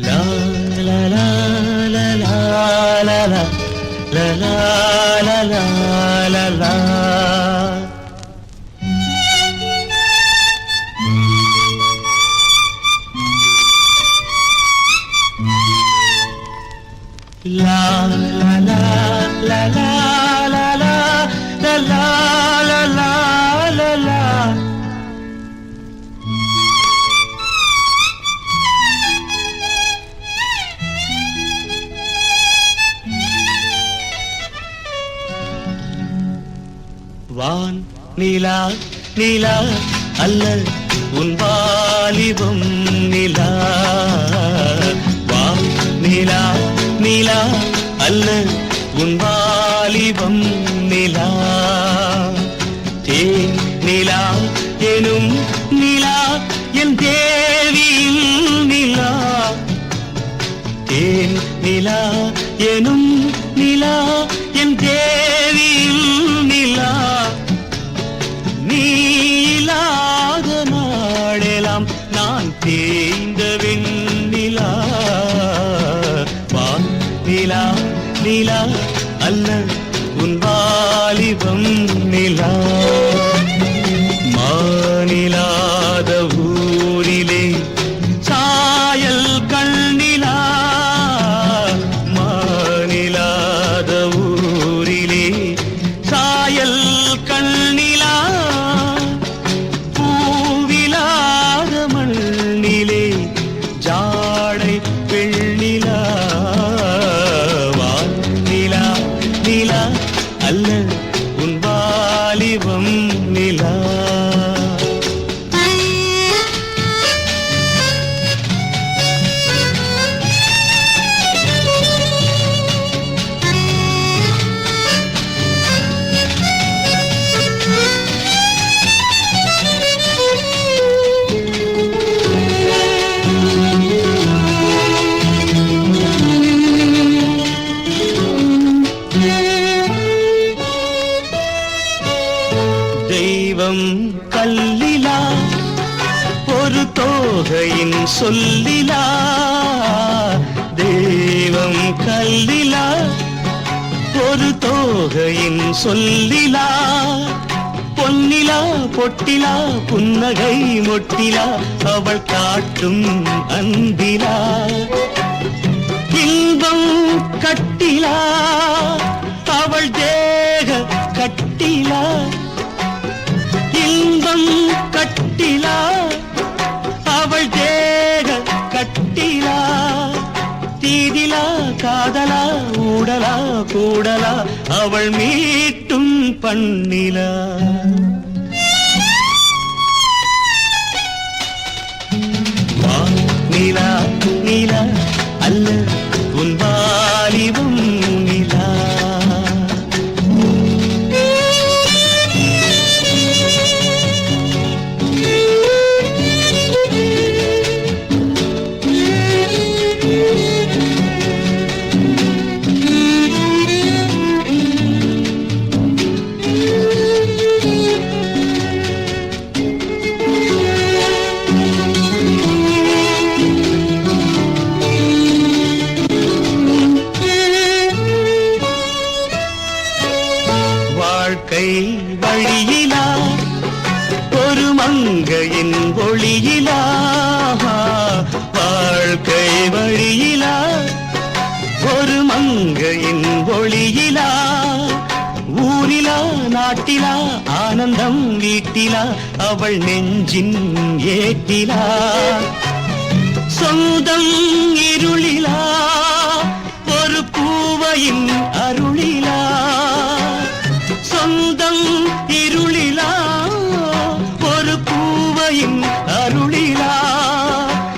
la la la வான் நிலா நிலா அல்ல உன் வாலிபம் நிலா. வான் நிலா நிலா அல்ல உன் வாலிபம் நிலா. தேன் நிலா எனும் நிலா என் தேவியில் நிலா. தேன் நிலா எனும் நிலா என் தேவியில் நிலா. தேய்ந்த வெண்ணிலா வான் நிலா நிலா அல்ல உன் வாலிபம் நிலா. தெய்வம் கல்லிலா ஒரு தோகையின் சொல்லிலா. தெய்வம் கல்லிலா ஒரு தோகையின் சொல்லிலா. பொன்னிலா பொட்டிலா புன்னகை மொட்டிலா அவள் காட்டும் அன்பிலா. இன்பம் கட்டிலா அவள் தேக கட்டிலா. கூடலா கூடலா அவள் மீட்டும் பண்ணிலா. மங்கையின் ஒளியிலா வாழ்க்கை வழியிலா. ஒரு மங்கையின் ஒளியிலா ஊரிலா நாட்டிலா ஆனந்தம் வீட்டிலா அவள் நெஞ்சின் ஏட்டிலா. சொந்தம் இருள் தாயின் அருளிலா.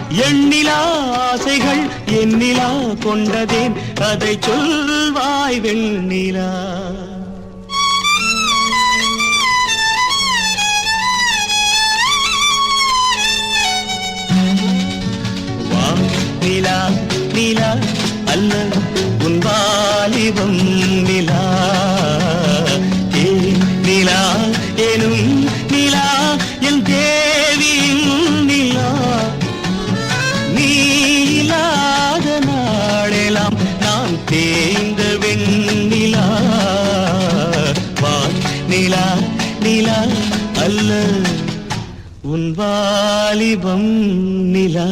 எண்ணிலா ஆசைகள் எண்ணிலா கொண்டதேன். அதை சொல்வாய் வெண்ணிலா. நிலா நிலா அல்ல உன் வாலிபம். நிலா நிலா அல்ல. உன் வாலிபம் நிலா.